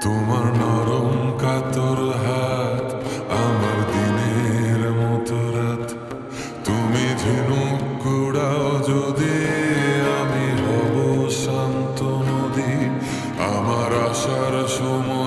তোমার নরম কাতর হাত আমার দিনের তুমি যদি আমি শান্ত আমার আশার সময়